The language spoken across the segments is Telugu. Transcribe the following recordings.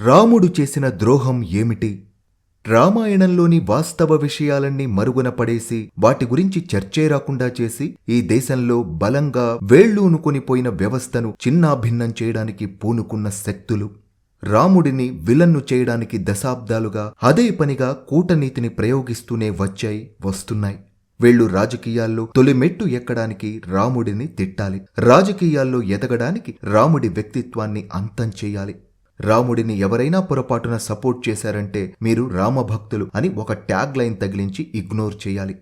రాముడు చేసిన ద్రోహం ఏమిటి? రామాయణంలోని వాస్తవ విషయాలన్నీ మరుగున పడేసి వాటి గురించి చర్చే రాకుండా చేసి ఈ దేశంలో బలంగా వేళ్ళూనుకొనిపోయిన వ్యవస్థను చిన్నాభిన్నం చేయడానికి పూనుకున్న శక్తులు రాముడిని విలన్ను చేయడానికి దశాబ్దాలుగా అదే పనిగా కూటనీతిని ప్రయోగిస్తూనే వచ్చాయి వస్తున్నాయి. వీళ్ళు రాజకీయాల్లో తొలి మెట్టు ఎక్కడానికి రాముడిని తిట్టాలి రాజకీయాల్లో ఎదగడానికి రాముడి వ్యక్తిత్వాన్ని అంతం చేయాలి. రాముడిని ఎవరైనా పొరపాటున సపోర్ట్ చేశారంటే మీరు రామభక్తులు అని ఒక ట్యాగ్ లైన్ తగిలించి ఇగ్నోర్ చేయాలి.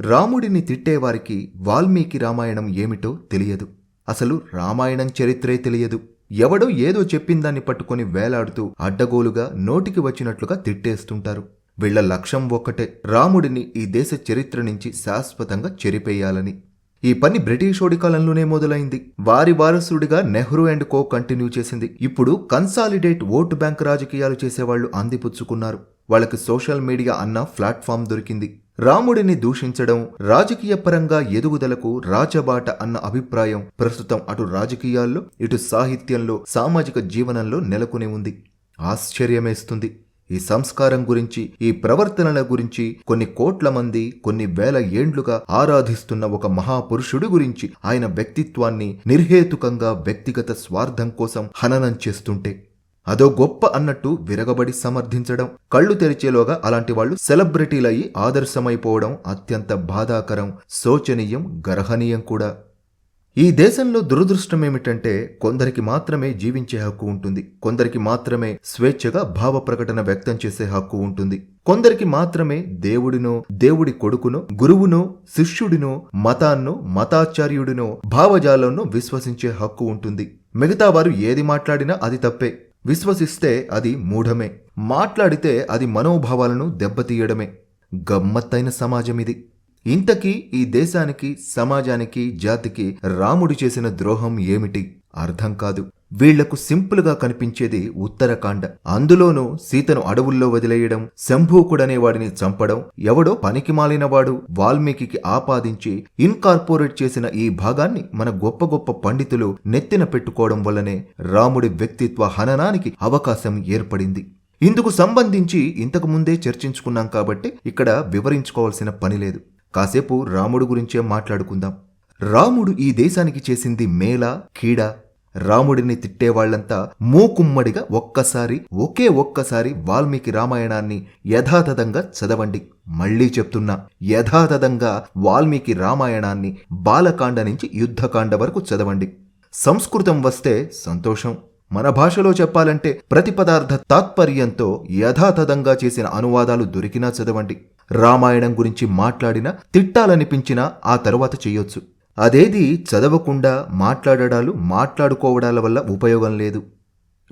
రాముడిని తిట్టేవారికి వాల్మీకి రామాయణం ఏమిటో తెలియదు. అసలు రామాయణం చరిత్రే తెలియదు. ఎవడో ఏదో చెప్పిందాన్ని పట్టుకొని వేలాడుతూ అడ్డగోలుగా నోటికి వచ్చినట్లుగా తిట్టేస్తుంటారు. వీళ్ళ లక్ష్యం ఒక్కటే రాముడిని ఈ దేశ చరిత్ర నుంచి శాశ్వతంగా చెరిపేయాలని. ఈ పని బ్రిటిష్ ఓడి కాలంలోనే మొదలైంది. వారి వారసుడిగా నెహ్రూ అండ్ కో కంటిన్యూ చేసింది. ఇప్పుడు కన్సాలిడేట్ ఓటు బ్యాంక్ రాజకీయాలు చేసేవాళ్ళు అందిపుచ్చుకున్నారు. వాళ్ళకి సోషల్ మీడియా అన్న ప్లాట్ఫామ్ దొరికింది. రాముడిని దూషించడం రాజకీయ పరంగా ఎదుగుదలకు రాచబాట అన్న అభిప్రాయం ప్రస్తుతం అటు రాజకీయాల్లో ఇటు సాహిత్యంలో సామాజిక జీవనంలో నెలకొని ఉంది. ఆశ్చర్యమేస్తుంది. ఈ సంస్కారం గురించి ఈ ప్రవర్తనల గురించి కొన్ని కోట్ల మంది కొన్ని వేల ఏండ్లుగా ఆరాధిస్తున్న ఒక మహాపురుషుడి గురించి ఆయన వ్యక్తిత్వాన్ని నిర్హేతుకంగా వ్యక్తిగత స్వార్థం కోసం హననం చేస్తుంటే అదో గొప్ప అన్నట్టు విరగబడి సమర్థించడం కళ్ళు తెరిచేలోగా అలాంటి వాళ్ళు సెలబ్రిటీలయ్యి ఆదర్శమైపోవడం అత్యంత బాధాకరం శోచనీయం గర్హనీయం కూడా. ఈ దేశంలో దురదృష్టమేమిటంటే కొందరికి మాత్రమే జీవించే హక్కు ఉంటుంది. కొందరికి మాత్రమే స్వేచ్ఛగా భావ ప్రకటన వ్యక్తం చేసే హక్కు ఉంటుంది. కొందరికి మాత్రమే దేవుడినో దేవుడి కొడుకునో గురువునో శిష్యుడినో మతాన్నో మతాచార్యుడినో భావజాలంనో విశ్వసించే హక్కు ఉంటుంది. మిగతా వారు ఏది మాట్లాడినా అది తప్పే. విశ్వసిస్తే అది మూఢమే. మాట్లాడితే అది మనోభావాలను దెబ్బతీయడమే. గమ్మత్తైన సమాజం ఇది. ఇంతకీ ఈ దేశానికి సమాజానికి జాతికి రాముడు చేసిన ద్రోహం ఏమిటి? అర్థం కాదు. వీళ్ళకు సింపుల్గా కనిపించేది ఉత్తరకాండ. అందులోనూ సీతను అడవుల్లో వదిలేయడం శంభూకుడనే వాడిని చంపడం ఎవడో పనికి మాలినవాడు వాల్మీకి ఆపాదించి ఇన్కార్పొరేట్ చేసిన ఈ భాగాన్ని మన గొప్ప గొప్ప పండితులు నెత్తిన పెట్టుకోవడం వల్లనే రాముడి వ్యక్తిత్వ హననానికి అవకాశం ఏర్పడింది. ఇందుకు సంబంధించి ఇంతకు ముందే చర్చించుకున్నాం కాబట్టి ఇక్కడ వివరించుకోవాల్సిన పని లేదు. కాసేపు రాముడు గురించే మాట్లాడుకుందాం. రాముడు ఈ దేశానికి చేసింది మేళ కీడా. రాముడిని తిట్టేవాళ్ళంతా మూకుమ్మడిగా ఒక్కసారి ఒకే ఒక్కసారి వాల్మీకి రామాయణాన్ని యథాతథంగా చదవండి. మళ్ళీ చెప్తున్నా యథాతథంగా వాల్మీకి రామాయణాన్ని బాలకాండ నుంచి యుద్ధకాండ వరకు చదవండి. సంస్కృతం వస్తే సంతోషం. మన భాషలో చెప్పాలంటే ప్రతిపదార్థ తాత్పర్యంతో యథాతథంగా చేసిన అనువాదాలు దొరికినా చదవండి. రామాయణం గురించి మాట్లాడినా తిట్టాలనిపించినా ఆ తరువాత చేయొచ్చు. అదేది చదవకుండా మాట్లాడడాలు మాట్లాడుకోవడాల వల్ల ఉపయోగం లేదు.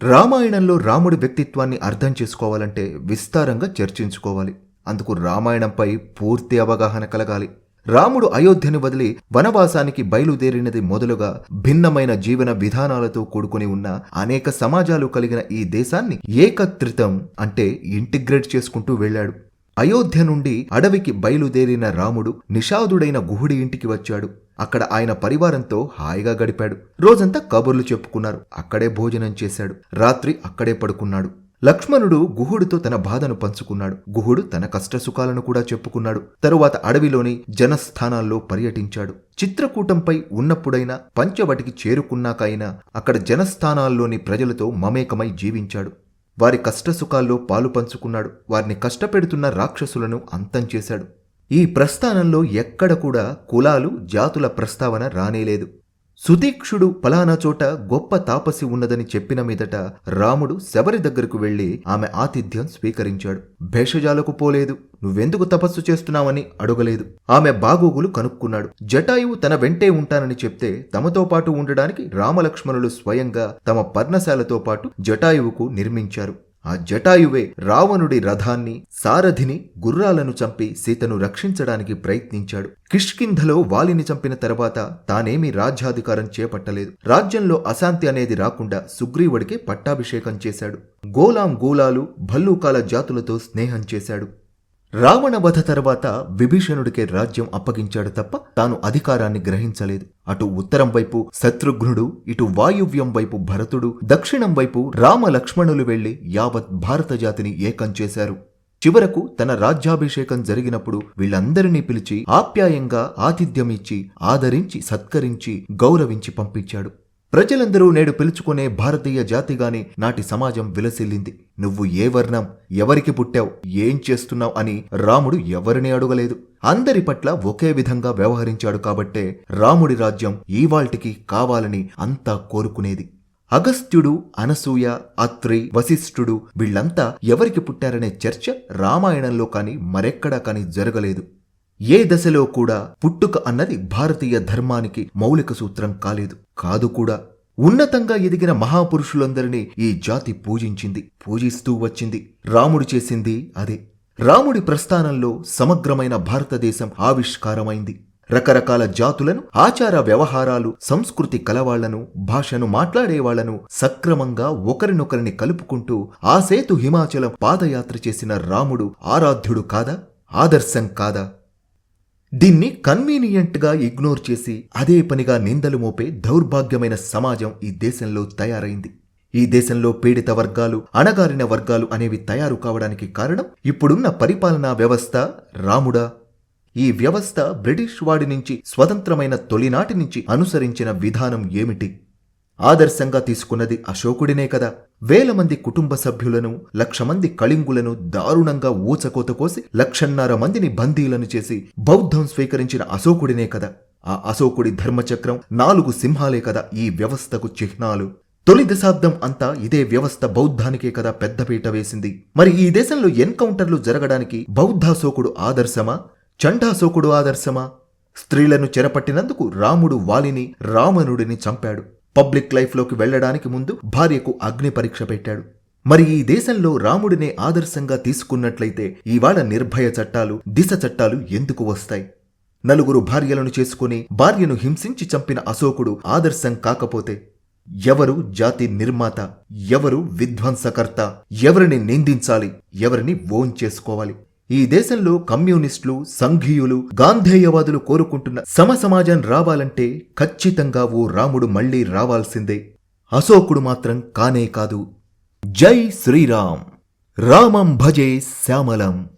రామాయణంలో రాముడి వ్యక్తిత్వాన్ని అర్థం చేసుకోవాలంటే విస్తారంగా చర్చించుకోవాలి. అందుకు రామాయణంపై పూర్తి అవగాహన కలగాలి. రాముడు అయోధ్యను వదిలి వనవాసానికి బయలుదేరినది మొదలుగా భిన్నమైన జీవన విధానాలతో కూడుకుని ఉన్న అనేక సమాజాలు కలిగిన ఈ దేశాన్ని ఏకత్రితం అంటే ఇంటిగ్రేట్ చేసుకుంటూ వెళ్ళాడు. అయోధ్య నుండి అడవికి బయలుదేరిన రాముడు నిషాదుడైన గుహుడి ఇంటికి వచ్చాడు. అక్కడ ఆయన పరివారంతో హాయిగా గడిపాడు. రోజంతా కబుర్లు చెప్పుకున్నారు. అక్కడే భోజనం చేశాడు. రాత్రి అక్కడే పడుకున్నాడు. లక్ష్మణుడు గుహుడితో తన బాధను పంచుకున్నాడు. గుహుడు తన కష్టసుఖాలను కూడా చెప్పుకున్నాడు. తరువాత అడవిలోని జనస్థానాల్లో పర్యటించాడు. చిత్రకూటంపై ఉన్నప్పుడైనా పంచవటికి చేరుకున్నాకైనా అక్కడ జనస్థానాల్లోని ప్రజలతో మమేకమై జీవించాడు. వారి కష్టసుఖాల్లో పాలు పంచుకున్నాడు. వారిని కష్టపెడుతున్న రాక్షసులను అంతం చేశాడు. ఈ ప్రస్థానంలో ఎక్కడ కూడా కులాలు జాతుల ప్రస్తావన రానేలేదు. సుతీక్షుడు ఫలానా చోట గొప్ప తాపసి ఉన్నదని చెప్పిన మీదట రాముడు శబరి దగ్గరకు వెళ్ళి ఆమె ఆతిథ్యం స్వీకరించాడు. భేషజాలకు పోలేదు. నువ్వెందుకు తపస్సు చేస్తున్నావని అడగలేదు. ఆమె బాగోగులు కనుక్కున్నాడు. జటాయువు తన వెంటే ఉంటానని చెప్తే తమతో పాటు ఉండడానికి రామలక్ష్మణులు స్వయంగా తమ పర్ణశాలతో పాటు జటాయువుకు నిర్మించారు. ఆ జటాయువే రావణుడి రథాన్ని సారథిని గుర్రాలను చంపి సీతను రక్షించడానికి ప్రయత్నించాడు. కిష్కింధలో వాలిని చంపిన తర్వాత తానేమీ రాజ్యాధికారం చేపట్టలేదు. రాజ్యంలో అశాంతి అనేది రాకుండా సుగ్రీవుడికి పట్టాభిషేకం చేశాడు. గోలాం గోలాలు భల్లూకాల జాతులతో స్నేహం చేశాడు. రావణ వధ తర్వాత విభీషణుడికే రాజ్యం అప్పగించాడు తప్ప తాను అధికారాన్ని గ్రహించలేదు. అటు ఉత్తరం వైపు శత్రుఘ్నుడు ఇటు వాయువ్యం వైపు భరతుడు దక్షిణం వైపు రామ లక్ష్మణులు వెళ్ళి యావత్ భారత జాతిని ఏకం చేశారు. చివరకు తన రాజ్యాభిషేకం జరిగినప్పుడు వీళ్ళందరినీ పిలిచి ఆప్యాయంగా ఆతిథ్యం ఇచ్చి ఆదరించి సత్కరించి గౌరవించి పంపించాడు. ప్రజలందరూ నేడు పిలుచుకునే భారతీయ జాతిగానే నాటి సమాజం విలసిల్లింది. నువ్వు ఏ వర్ణం ఎవరికి పుట్టావు ఏం చేస్తున్నావు అని రాముడు ఎవరిని అడుగలేదు. అందరి పట్ల ఒకే విధంగా వ్యవహరించాడు కాబట్టే రాముడి రాజ్యం ఈవాల్టికి కావాలని అంతా కోరుకునేది. అగస్త్యుడు అనసూయ అత్రి వశిష్ఠుడు వీళ్ళంతా ఎవరికి పుట్టారనే చర్చ రామాయణంలో కానీ మరెక్కడా కాని జరగలేదు. ఏ దశలో కూడా పుట్టుక అన్నది భారతీయ ధర్మానికి మౌలిక సూత్రం కాలేదు. కాదు కూడా ఉన్నతంగా ఎదిగిన మహాపురుషులందరినీ ఈ జాతి పూజించింది పూజిస్తూ వచ్చింది రాముడు చేసింది అదే. రాముడి ప్రస్థానంలో సమగ్రమైన భారతదేశం ఆవిష్కారమైంది. రకరకాల జాతులను ఆచార వ్యవహారాలు సంస్కృతి కలవాళ్ళను భాషను మాట్లాడేవాళ్ళను సక్రమంగా ఒకరినొకరిని కలుపుకుంటూ ఆ సేతు హిమాచలం పాదయాత్ర చేసిన రాముడు ఆరాధ్యుడు కాదా? ఆదర్శం కాదా? దీన్ని కన్వీనియంట్గా ఇగ్నోర్ చేసి అదే పనిగా నిందలు మోపే దౌర్భాగ్యమైన సమాజం ఈ దేశంలో తయారైంది. ఈ దేశంలో పీడిత వర్గాలు అణగారిన వర్గాలు అనేవి తయారు కావడానికి కారణం ఇప్పుడున్న పరిపాలనా వ్యవస్థ రాముడా. ఈ వ్యవస్థ బ్రిటిష్ వాడి నుంచి స్వతంత్రమైన తొలినాటి నుంచి అనుసరించిన విధానం ఏమిటి? ఆదర్శంగా తీసుకున్నది అశోకుడినే కదా. వేల మంది కుటుంబ సభ్యులను లక్ష మంది కళింగులను దారుణంగా ఊచకోత కోసి లక్షన్నర మందిని బందీలను చేసి బౌద్ధం స్వీకరించిన అశోకుడినే కదా. ఆ అశోకుడి ధర్మచక్రం నాలుగు సింహాలే కదా ఈ వ్యవస్థకు చిహ్నాలు. తొలి దశాబ్దం అంతా ఇదే వ్యవస్థ బౌద్ధానికే కదా పెద్దపీట వేసింది. మరి ఈ దేశంలో ఎన్కౌంటర్లు జరగడానికి బౌద్ధాశోకుడు ఆదర్శమా? చండాశోకుడు ఆదర్శమా? స్త్రీలను చెరపట్టినందుకు రాముడు వాలిని రావణుడిని చంపాడు. పబ్లిక్ లైఫ్లోకి వెళ్ళడానికి ముందు భార్యకు అగ్ని పరీక్ష పెట్టాడు. మరి ఈ దేశంలో రాముడినే ఆదర్శంగా తీసుకున్నట్లయితే ఇవాళ నిర్భయ చట్టాలు దిశ చట్టాలు ఎందుకు వస్తాయి? నలుగురు భార్యలను చేసుకుని భార్యను హింసించి చంపిన అశోకుడు ఆదర్శం కాకపోతే ఎవరు జాతి నిర్మాత ఎవరు విధ్వంసకర్త ఎవరిని నిందించాలి ఎవరిని ఓన్ చేసుకోవాలి? ఈ దేశంలో కమ్యూనిస్టులు సంఘీయులు గాంధేయవాదులు కోరుకుంటున్న సమసమాజం రావాలంటే ఖచ్చితంగా ఓ రాముడు మళ్ళీ రావాల్సిందే. అశోకుడు మాత్రం కానే కాదు. జై శ్రీరామ్. రామం భజే శ్యామలం.